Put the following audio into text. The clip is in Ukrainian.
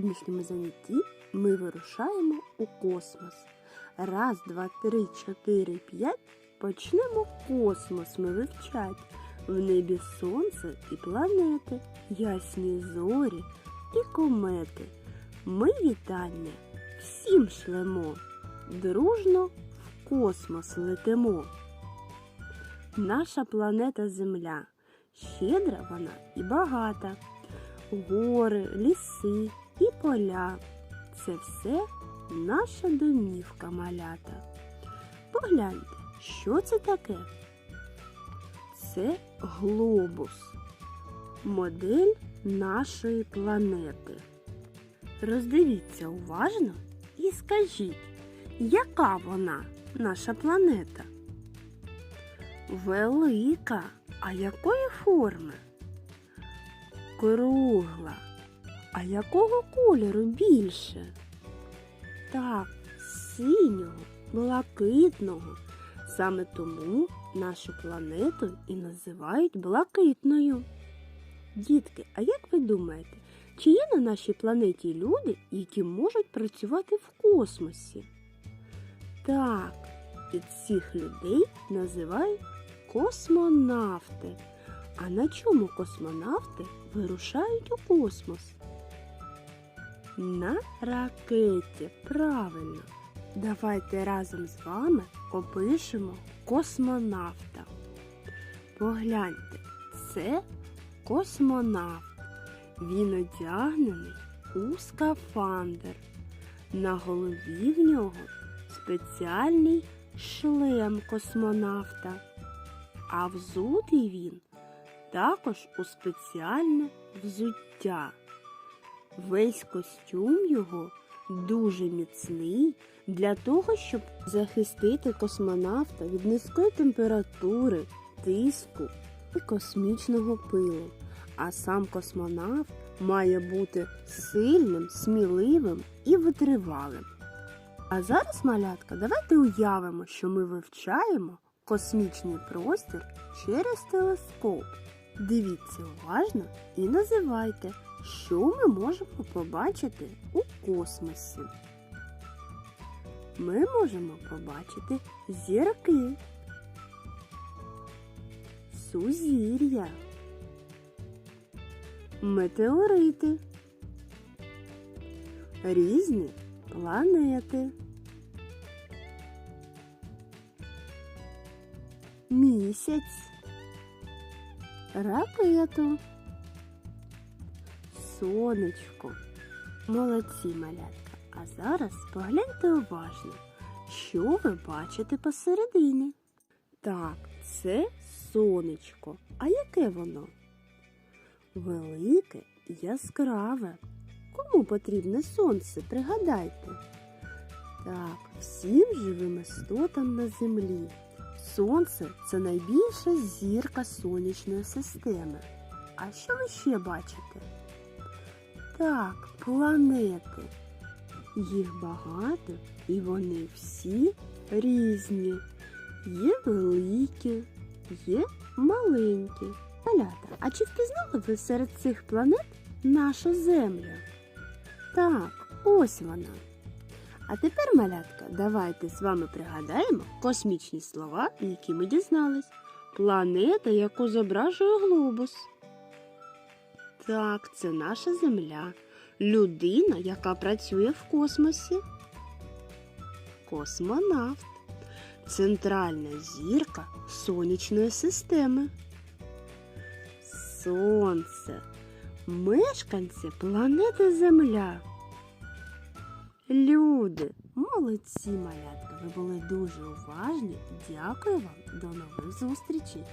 сьогоднішньому занятті ми вирушаємо у космос. Раз, два, три, чотири, п'ять. Почнемо космос ми вивчать. В небі сонце і планети, ясні зорі і комети. Ми вітання всім шлемо, дружно в космос летимо. Наша планета Земля щедра вона і багата. Гори, ліси поля. Це все наша домівка малята. Погляньте, що це таке? Це глобус, модель нашої планети. Роздивіться уважно і скажіть, яка вона, наша планета? Велика, а якої форми? Кругла. А якого кольору більше? Так, синього, блакитного. Саме тому нашу планету і називають блакитною. Дітки, а як ви думаєте, чи є на нашій планеті люди, які можуть працювати в космосі? Так, і цих людей називають космонавти. А на чому космонавти вирушають у космос? На ракеті, правильно. Давайте разом з вами опишемо космонавта. Погляньте, це космонавт. Він одягнений у скафандр. На голові в нього спеціальний шлем космонавта. А взутий він також у спеціальне взуття. Весь костюм його дуже міцний для того, щоб захистити космонавта від низької температури, тиску і космічного пилу. А сам космонавт має бути сильним, сміливим і витривалим. А зараз, малятка, давайте уявимо, що ми вивчаємо космічний простір через телескоп. Дивіться уважно і називайте, що ми можемо побачити у космосі. Ми можемо побачити зірки, сузір'я, метеорити, різні планети, місяць. Ракету, сонечко. Молодці малятка. А зараз погляньте уважно, що ви бачите посередині. Так, це сонечко. А яке воно? Велике і яскраве. Кому потрібне сонце? Пригадайте. Так, всім живим істотам на землі. Сонце це найбільша зірка сонячної системи. А що ви ще бачите? Так, планети. Їх багато і вони всі різні. Є великі, є маленькі. Малята, а чи впізнали ви серед цих планет нашу Землю? Так, ось вона. А тепер, малятка, давайте з вами пригадаємо космічні слова, які ми дізнались. Планета, яку зображує глобус. Так, це наша Земля. Людина, яка працює в космосі. Космонавт. Центральна зірка сонячної системи. Сонце. Мешканці планети Земля. Люди, молодці малятка, ви були дуже уважні. Дякую вам. До нових зустрічей!